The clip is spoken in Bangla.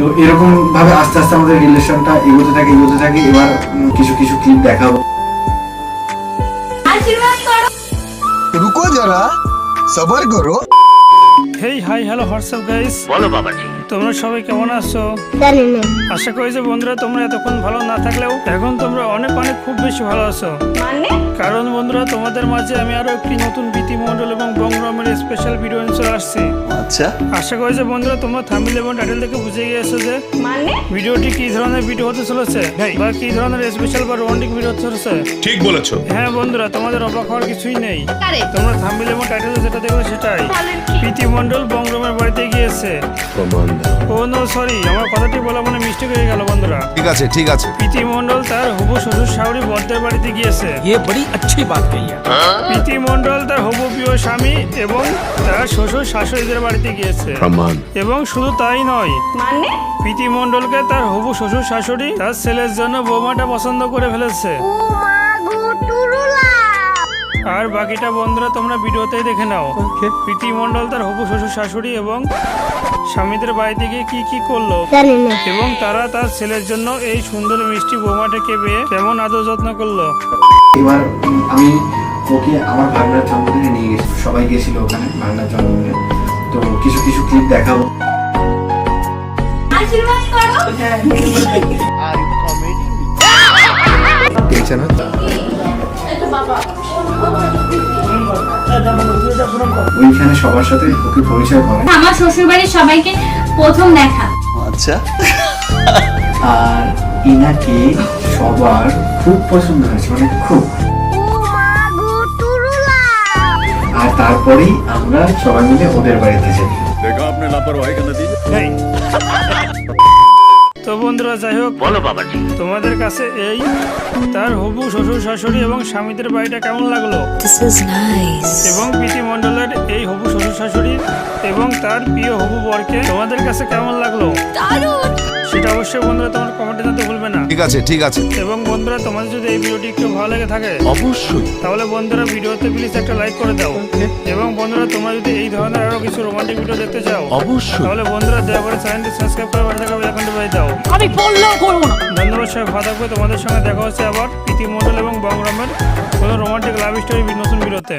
তো এরকম ভাবে আস্তে আস্তে আমাদের রিলেশনটা এগোতে থাকে এগোতে থাকে। এবার কিছু কিছু ক্লিপ দেখাবো। রুকো যারা সবার করো। Hey hi hello WhatsApp guys বলো বাবাজি। তোমরা সবাই কেমন আছো? জানি না। আশা করি যে বন্ধুরা তোমরা এতক্ষণ ভালো না থাকলেও এখন তোমরা অনেক অনেক খুব বেশি ভালো আছো। মানে? কারণ বন্ধুরা তোমাদের মাঝে আমি আরও একটি নতুন বিতি মন্ডল এবং বংরমের স্পেশাল ভিডিও নিয়ে চলে আসছি। আচ্ছা। আশা করি যে বন্ধুরা তোমরা থামিল এবং টাইটেল থেকে বুঝে গিয়েছো যে মানে? ভিডিওটি কি ধরনের ভিডিও হতে চলেছে বা কি ধরনের স্পেশাল বা রোমান্টিক ভিডিও হতে চলেছে? ঠিক বলেছ। হ্যাঁ বন্ধুরা তোমাদের অবাক হওয়ার কিছুই নেই। তোমরা থামিল এবং টাইটেল যেটা দেখবে সেটাই। প্রীতি মন্ডল বংরমের বাড়িতে গিয়েছে। প্রমাণ ও নো সরি আমার কথাটি বলা মানে মিস্টেক হয়ে গেল বন্ধুরা ঠিক আছে ঠিক আছে প্রীতি মন্ডল তার হবু শ্বশুর শাশুড়ি বর্দের বাড়িতে গিয়েছে ये बड़ी अच्छी बात कही है প্রীতি মন্ডল তার হবু প্রিয় স্বামী এবং তার শ্বশুর শাশুড়িদের বাড়িতে গিয়েছে এবং শুধু তাই নয় মানে প্রীতি মন্ডলকে তার হবু শ্বশুর শাশুড়ি তার ছেলের জন্য বৌমাটা পছন্দ করে ফেলেছে ও মা গো টুরুলা আর বাকিটা বন্ধুরা তোমরা ভিডিওতেই দেখে নাও। প্রীতি মন্ডল তার হবু শ্বশুর শাশুড়ি এবং স্বামীদের বাড়িতে গিয়ে কি কি করল এবং তারা তার ছেলের জন্য এই সুন্দর মিষ্টি বোমাটাকে পেয়ে কেমন আদর যত্ন করল? এবার আমি ওকে আমার ভাগনার জন্মদিনে নিয়ে গেছি। সবাই গেছিল ওখানে ভাগনার জন্মদিনে তো কিছু কিছু ক্লিপ দেখাবো। আশীর্বাদ করো। দেখছে না। ওইখানে সবার সাথে ওকে পরিচয় করে। আমার শ্বশুর বাড়ির সবাইকে প্রথম দেখা। আচ্ছা। আর ইনাকে সবার খুব পছন্দ হয়েছে মানে খুব। আর তারপরেই আমরা সবাই মিলে ওদের বাড়িতে যাই। দেখো আপনার লাপারওয়াহি কেন দিয়ে তো বন্ধুরা যাই হোক বলো বাবাজি। তোমাদের কাছে এই তার হবু শ্বশুর শাশুড়ি এবং স্বামীদের বাড়িটা কেমন লাগল. এবং প্রীতি মন্ডলের এই হবু শ্বশুর শাশুড়ি এবং তার প্রিয় হবু বরকে তোমাদের কাছে কেমন লাগল? দারুণ! সেটা অবশ্যই বন্ধুরা তোমার কমেন্টে জানতে ভুলবে না। ঠিক আছে ঠিক আছে। এবং বন্ধুরা তোমাদের যদি এই ভিডিওটি একটু ভালো লেগে থাকে অবশ্যই। তাহলে বন্ধুরা ভিডিওতে প্লিজ একটা লাইক করে দাও। এবং বন্ধুরা তোমরা যদি এই ধরনের আরও কিছু রোমান্টিক ভিডিও দেখতে চাও অবশ্যই। তাহলে বন্ধুরা দয়া করে চ্যানেলটি সাবস্ক্রাইব করে পাশে থাকা বেলাকনটি বাজিয়ে দাও। আমি বললেও করব না। ধন্যবাদ সবাই ভালো থাকবে। তোমাদের সঙ্গে দেখা হচ্ছে আবার প্রীতি মন্ডল এবং বংরামের কোনো রোমান্টিক লাভ স্টোরি নতুন ভিডিওতে।